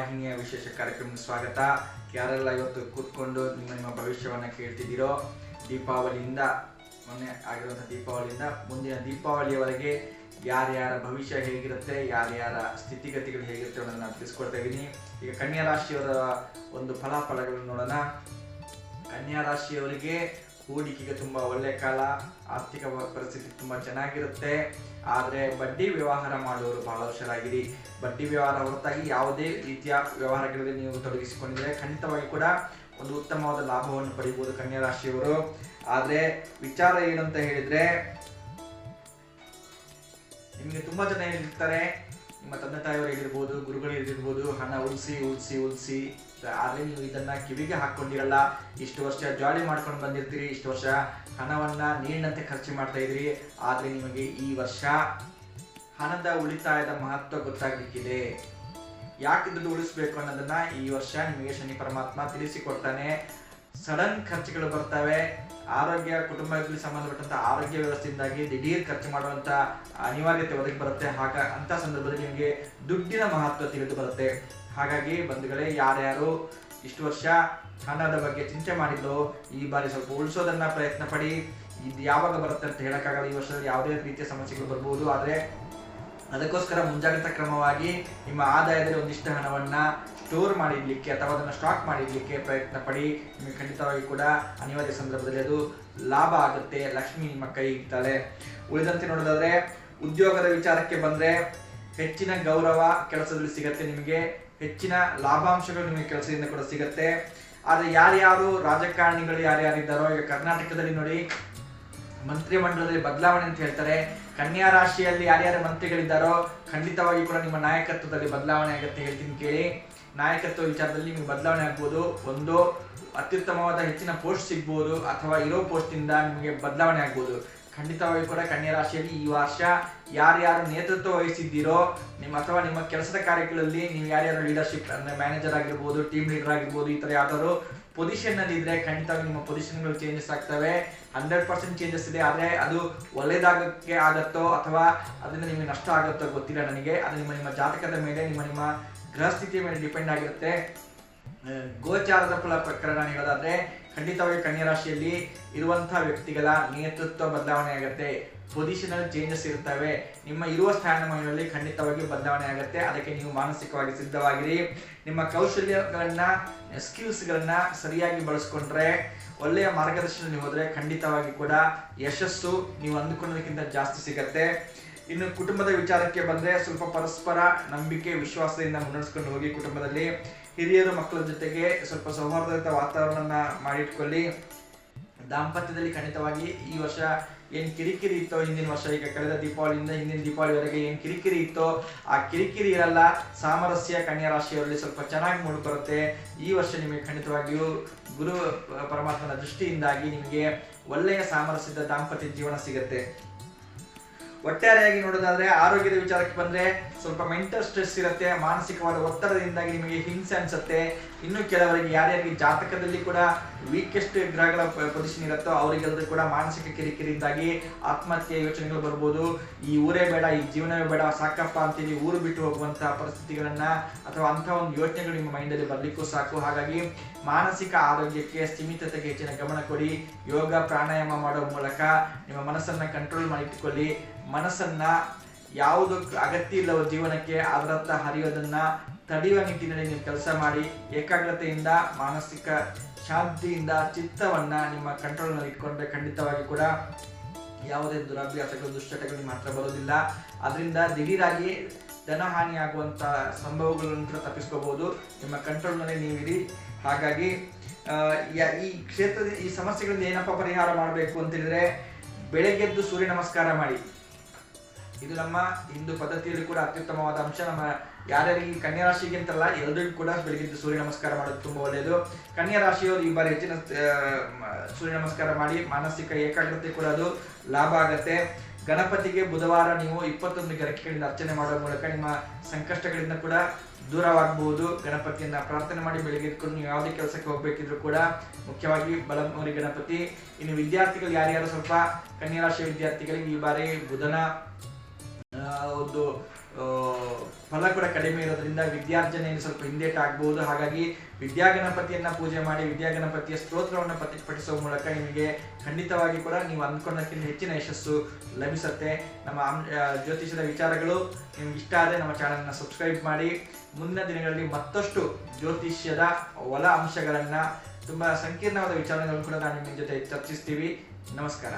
ವಾಹಿನಿಯ ವಿಶೇಷ ಕಾರ್ಯಕ್ರಮ ಸ್ವಾಗತ. ಯಾರೆಲ್ಲ ಇವತ್ತು ಕೂತ್ಕೊಂಡು ನಿಮ್ಮ ನಿಮ್ಮ ಭವಿಷ್ಯವನ್ನು ಕೇಳ್ತಿದ್ದೀರೋ, ದೀಪಾವಳಿಯಿಂದ, ಮೊನ್ನೆ ಆಗಿರುವಂಥ ದೀಪಾವಳಿಯಿಂದ ಮುಂದಿನ ದೀಪಾವಳಿಯವರೆಗೆ ಯಾರ್ಯಾರ ಭವಿಷ್ಯ ಹೇಗಿರುತ್ತೆ, ಯಾರ್ಯಾರ ಸ್ಥಿತಿಗತಿಗಳು ಹೇಗಿರುತ್ತೆ ಅನ್ನೋದನ್ನು ನಾನು ತಿಳಿಸ್ಕೊಡ್ತಾ ಇದ್ದೀನಿ. ಈಗ ಕನ್ಯಾ ರಾಶಿಯವರ ಒಂದು ಫಲಾಫಲಗಳನ್ನು ನೋಡೋಣ. ಕನ್ಯಾ ರಾಶಿಯವರಿಗೆ ಹೂಡಿಕೆಗೆ ತುಂಬಾ ಒಳ್ಳೆ ಕಾಲ, ಆರ್ಥಿಕ ಪರಿಸ್ಥಿತಿ ತುಂಬಾ ಚೆನ್ನಾಗಿರುತ್ತೆ. ಆದರೆ ಬಡ್ಡಿ ವ್ಯವಹಾರ ಮಾಡುವವರು ಬಹಳ ಹುಷಾರಾಗಿರಿ. ಬಡ್ಡಿ ವ್ಯವಹಾರ ಹೊರತಾಗಿ ಯಾವುದೇ ರೀತಿಯ ವ್ಯವಹಾರಗಳಲ್ಲಿ ನೀವು ತೊಡಗಿಸಿಕೊಂಡಿದ್ರೆ ಖಂಡಿತವಾಗಿ ಕೂಡ ಒಂದು ಉತ್ತಮವಾದ ಲಾಭವನ್ನು ಪಡೆಯಬಹುದು ಕನ್ಯಾ ರಾಶಿಯವರು. ಆದರೆ ವಿಚಾರ ಏನು ಅಂತ ಹೇಳಿದ್ರೆ, ನಿಮಗೆ ತುಂಬಾ ಜನ ಹೇಳಿರ್ತಾರೆ ನಿಮ್ಮ ತಂದೆ ತಾಯಿಯವರು ಹೇಳಿರ್ಬೋದು, ಗುರುಗಳು ಹೇಳಿರ್ಬೋದು, ಹಣ ಉಳಿಸಿ ಉಳಿಸಿ ಉಳಿಸಿ, ಆದರೆ ನೀವು ಇದನ್ನ ಕಿವಿಗೆ ಹಾಕೊಂಡಿರಲ್ಲ ಇಷ್ಟು ವರ್ಷ ಜಾಲಿ ಮಾಡ್ಕೊಂಡು ಬಂದಿರ್ತೀರಿ, ಇಷ್ಟು ವರ್ಷ ಹಣವನ್ನ ನೀರಿನಂತೆ ಖರ್ಚು ಮಾಡ್ತಾ ಇದ್ರಿ, ಆದರೆ ನಿಮಗೆ ಈ ವರ್ಷ ಹಣದ ಉಳಿತಾಯದ ಮಹತ್ವ ಗೊತ್ತಾಗ್ಲಿಕ್ಕಿದೆ. ಯಾಕೆ ದುಡ್ಡು ಉಳಿಸ್ಬೇಕು ಅನ್ನೋದನ್ನ ಈ ವರ್ಷ ನಿಮಗೆ ಶನಿ ಪರಮಾತ್ಮ ತಿಳಿಸಿಕೊಡ್ತಾನೆ. ಸಡನ್ ಖರ್ಚುಗಳು ಬರ್ತವೆ. ಆರೋಗ್ಯ ಕುಟುಂಬಕ್ಕೆ ಸಂಬಂಧಪಟ್ಟಂತ ಆರೋಗ್ಯ ವ್ಯವಸ್ಥೆಯಿಂದಾಗಿ ದಿಢೀರ್ ಖರ್ಚು ಮಾಡುವಂತ ಅನಿವಾರ್ಯತೆ ಒದಗಿ ಬರುತ್ತೆ. ಹಾಗ ಅಂತ ಸಂದರ್ಭದಲ್ಲಿ ನಿಮಗೆ ದುಡ್ಡಿನ ಮಹತ್ವ ತಿಳಿದು ಬರುತ್ತೆ. ಹಾಗಾಗಿ ಬಂಧುಗಳೇ, ಯಾರ್ಯಾರು ಇಷ್ಟು ವರ್ಷ ಹಣದ ಬಗ್ಗೆ ಚಿಂತೆ ಮಾಡಿದ್ರು, ಈ ಬಾರಿ ಸ್ವಲ್ಪ ಉಳಿಸೋದನ್ನ ಪ್ರಯತ್ನ ಪಡಿ. ಇದು ಯಾವಾಗ ಬರುತ್ತೆ ಅಂತ ಹೇಳಕ್ಕಾಗಲ್ಲ. ಈ ವರ್ಷದಲ್ಲಿ ಯಾವುದೇ ರೀತಿಯ ಸಮಸ್ಯೆಗಳು ಬರ್ಬೋದು. ಆದ್ರೆ ಅದಕ್ಕೋಸ್ಕರ ಮುಂಜಾಗ್ರತಾ ಕ್ರಮವಾಗಿ ನಿಮ್ಮ ಆದಾಯದಲ್ಲಿ ಒಂದಿಷ್ಟು ಹಣವನ್ನ ಸ್ಟೋರ್ ಮಾಡಿಡ್ಲಿಕ್ಕೆ ಅಥವಾ ಅದನ್ನು ಸ್ಟಾಕ್ ಮಾಡಿಡ್ಲಿಕ್ಕೆ ಪ್ರಯತ್ನ ಪಡಿ ನಿಮಗೆ ಖಂಡಿತವಾಗಿ ಕೂಡ ಅನಿವಾರ್ಯ ಸಂದರ್ಭದಲ್ಲಿ ಅದು ಲಾಭ ಆಗುತ್ತೆ. ಲಕ್ಷ್ಮಿ ನಿಮ್ಮ ಕೈ ಇಡ್ತಾಳೆ. ಉಳಿದಂತೆ ನೋಡೋದಾದ್ರೆ, ಉದ್ಯೋಗದ ವಿಚಾರಕ್ಕೆ ಬಂದ್ರೆ ಹೆಚ್ಚಿನ ಗೌರವ ಕೆಲಸದಲ್ಲಿ ಸಿಗತ್ತೆ ನಿಮಗೆ. ಹೆಚ್ಚಿನ ಲಾಭಾಂಶಗಳು ನಿಮಗೆ ಕೆಲಸದಿಂದ ಕೂಡ ಸಿಗತ್ತೆ. ಆದ್ರೆ ಯಾರ್ಯಾರು ರಾಜಕಾರಣಿಗಳು ಯಾರ್ಯಾರಿದ್ದಾರೋ, ಈಗ ಕರ್ನಾಟಕದಲ್ಲಿ ನೋಡಿ, ಮಂತ್ರಿಮಂಡಲದಲ್ಲಿ ಬದಲಾವಣೆ ಅಂತ ಹೇಳ್ತಾರೆ. ಕನ್ಯಾ ರಾಶಿಯಲ್ಲಿ ಯಾರ್ಯಾರು ಮಂತ್ರಿಗಳಿದ್ದಾರೋ ಖಂಡಿತವಾಗಿ ಕೂಡ ನಿಮ್ಮ ನಾಯಕತ್ವದಲ್ಲಿ ಬದಲಾವಣೆ ಆಗುತ್ತೆ ಹೇಳ್ತೀನಿ ಕೇಳಿ. ನಾಯಕತ್ವ ವಿಚಾರದಲ್ಲಿ ನಿಮಗೆ ಬದಲಾವಣೆ ಆಗ್ಬೋದು. ಒಂದು, ಅತ್ಯುತ್ತಮವಾದ ಹೆಚ್ಚಿನ ಪೋಸ್ಟ್ ಸಿಗ್ಬೋದು ಅಥವಾ ಇರೋ ಪೋಸ್ಟ್ ಇಂದ ನಿಮಗೆ ಬದಲಾವಣೆ ಆಗ್ಬೋದು. ಖಂಡಿತವಾಗಿ ಕೂಡ ಕನ್ಯಾ ರಾಶಿಯಲ್ಲಿ ಈ ವರ್ಷ ಯಾರ್ಯಾರು ನೇತೃತ್ವ ವಹಿಸಿದ್ದೀರೋ ನಿಮ್ಮ ಅಥವಾ ನಿಮ್ಮ ಕೆಲಸದ ಕಾರ್ಯಗಳಲ್ಲಿ ನೀವು ಯಾರ್ಯಾರು ಲೀಡರ್ಶಿಪ್ ಅಂದ್ರೆ ಮ್ಯಾನೇಜರ್ ಆಗಿರ್ಬೋದು ಟೀಮ್ ಲೀಡರ್ ಆಗಿರ್ಬೋದು, ಈ ಥರ ಯಾವ್ದಾದ್ರು ಪೊಸಿಷನ್ನಲ್ಲಿ ಇದ್ರೆ ಖಂಡಿತವಾಗಿ ನಿಮ್ಮ ಪೊಸಿಷನ್ಗಳು ಚೇಂಜಸ್ ಆಗ್ತವೆ. ಹಂಡ್ರೆಡ್ ಪರ್ಸೆಂಟ್ ಚೇಂಜಸ್ ಇದೆ. ಆದರೆ ಅದು ಒಳ್ಳೇದಾಗಕ್ಕೆ ಆಗತ್ತೋ ಅಥವಾ ಅದರಿಂದ ನಿಮಗೆ ನಷ್ಟ ಆಗುತ್ತೋ ಗೊತ್ತಿಲ್ಲ ನನಗೆ. ಅದು ನಿಮ್ಮ ನಿಮ್ಮ ಜಾತಕದ ಮೇಲೆ, ನಿಮ್ಮ ನಿಮ್ಮ ಗ್ರಹಸ್ಥಿತಿಯ ಮೇಲೆ ಡಿಪೆಂಡ್ ಆಗಿರುತ್ತೆ. ಗೋಚಾರದ ಫಲ ಪ್ರಕರಣ ನಾನು ಹೇಳೋದಾದ್ರೆ ಖಂಡಿತವಾಗಿ ಕನ್ಯಾ ರಾಶಿಯಲ್ಲಿ ಇರುವಂತಹ ವ್ಯಕ್ತಿಗಳ ನೇತೃತ್ವ ಬದಲಾವಣೆ ಆಗುತ್ತೆ. ಪೊಸಿಷನಲ್ ಚೇಂಜಸ್ ಇರ್ತವೆ ನಿಮ್ಮ ಇರುವ ಸ್ಥಾನಮಾನಗಳಲ್ಲಿ ಖಂಡಿತವಾಗಿ ಬದಲಾವಣೆ ಆಗುತ್ತೆ. ಅದಕ್ಕೆ ನೀವು ಮಾನಸಿಕವಾಗಿ ಸಿದ್ಧವಾಗಿರಿ. ನಿಮ್ಮ ಕೌಶಲ್ಯಗಳನ್ನ ಸ್ಕಿಲ್ಸ್ಗಳನ್ನ ಸರಿಯಾಗಿ ಬಳಸ್ಕೊಂಡ್ರೆ, ಒಳ್ಳೆಯ ಮಾರ್ಗದರ್ಶನದಲ್ಲಿ ಹೋದ್ರೆ ಖಂಡಿತವಾಗಿ ಕೂಡ ಯಶಸ್ಸು ನೀವು ಅಂದುಕೊಳ್ಳೋದಕ್ಕಿಂತ ಜಾಸ್ತಿ ಸಿಗತ್ತೆ. ಇನ್ನು ಕುಟುಂಬದ ವಿಚಾರಕ್ಕೆ ಬಂದ್ರೆ ಸ್ವಲ್ಪ ಪರಸ್ಪರ ನಂಬಿಕೆ, ವಿಶ್ವಾಸದಿಂದ ಮುನ್ನಡೆಸ್ಕೊಂಡು ಹೋಗಿ ಕುಟುಂಬದಲ್ಲಿ ಹಿರಿಯರು ಮಕ್ಕಳ ಜೊತೆಗೆ ಸ್ವಲ್ಪ ಸೌಹಾರ್ದಯುತ ವಾತಾವರಣ ಮಾಡಿಟ್ಕೊಳ್ಳಿ. ದಾಂಪತ್ಯದಲ್ಲಿ ಖಂಡಿತವಾಗಿ ಈ ವರ್ಷ ಏನು ಕಿರಿಕಿರಿ ಇತ್ತೋ ಹಿಂದಿನ ವರ್ಷ, ಈಗ ಕಳೆದ ದೀಪಾವಳಿಯಿಂದ ಹಿಂದಿನ ದೀಪಾವಳಿವರೆಗೆ ಏನು ಕಿರಿಕಿರಿ ಇತ್ತೋ ಆ ಕಿರಿಕಿರಿ ಇರಲ್ಲ ಸಾಮರಸ್ಯ ಕನ್ಯಾ ರಾಶಿಯವರಲ್ಲಿ ಸ್ವಲ್ಪ ಚೆನ್ನಾಗಿ ಮೂಡಿಬರುತ್ತೆ. ಈ ವರ್ಷ ನಿಮಗೆ ಖಂಡಿತವಾಗಿಯೂ ಗುರು, ಪರಮಾತ್ಮನ ದೃಷ್ಟಿಯಿಂದಾಗಿ ನಿಮಗೆ ಒಳ್ಳೆಯ ಸಾಮರಸ್ಯದ ದಾಂಪತ್ಯ ಜೀವನ ಸಿಗತ್ತೆ. ಒಟ್ಟಾರೆಯಾಗಿ ನೋಡೋದಾದ್ರೆ ಆರೋಗ್ಯದ ವಿಚಾರಕ್ಕೆ ಬಂದ್ರೆ ಸ್ವಲ್ಪ ಮೆಂಟಲ್ ಸ್ಟ್ರೆಸ್ ಇರುತ್ತೆ, ಮಾನಸಿಕವಾದ ಒತ್ತಡದಿಂದಾಗಿ ನಿಮಗೆ ಹಿಂಸೆ ಅನ್ಸುತ್ತೆ. ಇನ್ನು ಕೆಲವರಿಗೆ ಯಾರ್ಯಾರಿಗೆ ಜಾತಕದಲ್ಲಿ ಕೂಡ ವೀಕೆಸ್ಟ್ ಗ್ರಹಗಳ ಪೊಸಿಷನ್ ಇರುತ್ತೋ ಅವರಿಗೆಲ್ಲರೂ ಕೂಡ ಮಾನಸಿಕ ಕಿರಿಕಿರಿಯಿಂದಾಗಿ ಆತ್ಮಹತ್ಯೆ ಯೋಚನೆಗಳು ಬರ್ಬೋದು. ಈ ಊರೇ ಬೇಡ, ಈ ಜೀವನವೇ ಬೇಡ, ಸಾಕಪ್ಪ ಅಂತೇಳಿ ಊರು ಬಿಟ್ಟು ಹೋಗುವಂತಹ ಪರಿಸ್ಥಿತಿಗಳನ್ನ ಅಥವಾ ಅಂತ ಒಂದು ಯೋಚನೆಗಳು ನಿಮ್ಮ ಮೈಂಡಲ್ಲಿ ಬರ್ಲಿಕ್ಕೂ ಸಾಕು. ಹಾಗಾಗಿ ಮಾನಸಿಕ ಆರೋಗ್ಯಕ್ಕೆ ಸೀಮಿತತೆಗೆ ಹೆಚ್ಚಿನ ಗಮನ ಕೊಡಿ. ಯೋಗ, ಪ್ರಾಣಾಯಾಮ ಮಾಡೋ ಮೂಲಕ ನಿಮ್ಮ ಮನಸ್ಸನ್ನ ಕಂಟ್ರೋಲ್ ಮಾಡಿಟ್ಟುಕೊಳ್ಳಿ ಮನಸ್ಸನ್ನ ಯಾವುದು ಅಗತ್ಯ ಇಲ್ಲವೋ ಜೀವನಕ್ಕೆ ಅದರತ್ತ ಹರಿಯೋದನ್ನ ತಡೆಯುವ ನಿಟ್ಟಿನಲ್ಲಿ ನೀವು ಕೆಲಸ ಮಾಡಿ ಏಕಾಗ್ರತೆಯಿಂದ, ಮಾನಸಿಕ ಶಾಂತಿಯಿಂದ ಚಿತ್ತವನ್ನ ನಿಮ್ಮ ಕಂಟ್ರೋಲ್ನಲ್ಲಿ ಇಟ್ಕೊಂಡ್ರೆ ಖಂಡಿತವಾಗಿ ಕೂಡ ಯಾವುದೇ ದುರಭ್ಯಾಸಗಳು, ದುಶ್ಚಟಗಳು ನಿಮ್ಮ ಹತ್ರ ಬರೋದಿಲ್ಲ ಅದರಿಂದ ದಿಢೀರಾಗಿ ಧನಹಾನಿ ಆಗುವಂತ ಸಂಭವಗಳನ್ನು ಕೂಡ ತಪ್ಪಿಸ್ಕೋಬಹುದು. ನಿಮ್ಮ ಕಂಟ್ರೋಲ್ನಲ್ಲಿ ನೀವಿರಿ. ಹಾಗಾಗಿ ಈ ಕ್ಷೇತ್ರದ, ಈ ಸಮಸ್ಯೆಗಳಿಂದ ಏನಪ್ಪ ಪರಿಹಾರ ಮಾಡಬೇಕು ಅಂತ ಹೇಳಿದ್ರೆ ಬೆಳಗ್ಗೆದ್ದು ಸೂರ್ಯ ನಮಸ್ಕಾರ ಮಾಡಿ. ಇದು ನಮ್ಮ ಹಿಂದೂ ಪದ್ಧತಿಯಲ್ಲಿ ಕೂಡ ಅತ್ಯುತ್ತಮವಾದ ಅಂಶ. ನಮ್ಮ ಯಾರ್ಯಾರಿಗೆ ಕನ್ಯಾ ರಾಶಿಗಿಂತಲ್ಲ ಎಲ್ಲರಿಗೂ ಕೂಡ ಬೆಳಗ್ಗೆ ಸೂರ್ಯ ನಮಸ್ಕಾರ ಮಾಡೋದು ತುಂಬಾ ಒಳ್ಳೆಯದು. ಕನ್ಯಾ ರಾಶಿಯವರು ಈ ಬಾರಿ ಹೆಚ್ಚಿನ ಸೂರ್ಯ ನಮಸ್ಕಾರ ಮಾಡಿ ಮಾನಸಿಕ ಏಕಾಗ್ರತೆ ಕೂಡ ಅದು ಲಾಭ ಆಗತ್ತೆ. ಗಣಪತಿಗೆ ಬುಧವಾರ ನೀವು ಇಪ್ಪತ್ತೊಂದು ಗರಕೆಗಳಿಂದ ಅರ್ಚನೆ ಮಾಡುವ ಮೂಲಕ ನಿಮ್ಮ ಸಂಕಷ್ಟಗಳಿಂದ ಕೂಡ ದೂರವಾಗಬಹುದು. ಗಣಪತಿಯನ್ನ ಪ್ರಾರ್ಥನೆ ಮಾಡಿ ಬೆಳಿಗ್ಗೆ ಎದ್ಕೊಂಡು ನೀವು ಯಾವುದೇ ಕೆಲಸಕ್ಕೆ ಹೋಗ್ಬೇಕಿದ್ರು ಕೂಡ ಮುಖ್ಯವಾಗಿ ಬಲಮೂರಿ ಗಣಪತಿ. ಇನ್ನು ವಿದ್ಯಾರ್ಥಿಗಳು ಯಾರ್ಯಾರು ಸ್ವಲ್ಪ ಕನ್ಯಾ ರಾಶಿಯ ವಿದ್ಯಾರ್ಥಿಗಳಿಗೆ ಈ ಬಾರಿ ಬುಧನ ಒಂದು ಫಲ ಕೂಡ ಕಡಿಮೆ ಇರೋದ್ರಿಂದ ವಿದ್ಯಾರ್ಜನೆಯಲ್ಲಿ ಸ್ವಲ್ಪ ಹಿಂದೇಟ್ ಆಗ್ಬಹುದು ಹಾಗಾಗಿ ವಿದ್ಯಾಗಣಪತಿಯನ್ನ ಪೂಜೆ ಮಾಡಿ, ವಿದ್ಯಾಗಣಪತಿಯ ಸ್ತೋತ್ರವನ್ನು ಪತಿ, ಪಠಿಸುವ ಮೂಲಕ ನಿಮಗೆ ಖಂಡಿತವಾಗಿ ಕೂಡ ನೀವು ಅಂದ್ಕೊಂಡಕ್ಕಿಂತ ಹೆಚ್ಚಿನ ಯಶಸ್ಸು ಲಭಿಸುತ್ತೆ. ನಮ್ಮ ಜ್ಯೋತಿಷದ ವಿಚಾರಗಳು ನಿಮ್ಗೆ ಇಷ್ಟ ಆದರೆ ನಮ್ಮ ಚಾನಲ್ನ ಸಬ್ಸ್ಕ್ರೈಬ್ ಮಾಡಿ. ಮುಂದಿನ ದಿನಗಳಲ್ಲಿ ಮತ್ತಷ್ಟು ಜ್ಯೋತಿಷ್ಯದ ಒಲ ಅಂಶಗಳನ್ನ, ತುಂಬಾ ಸಂಕೀರ್ಣವಾದ ವಿಚಾರಗಳನ್ನು ಕೂಡ ನಾನು ನಿಮ್ಮ ಜೊತೆ ಚರ್ಚಿಸ್ತೀವಿ. ನಮಸ್ಕಾರ.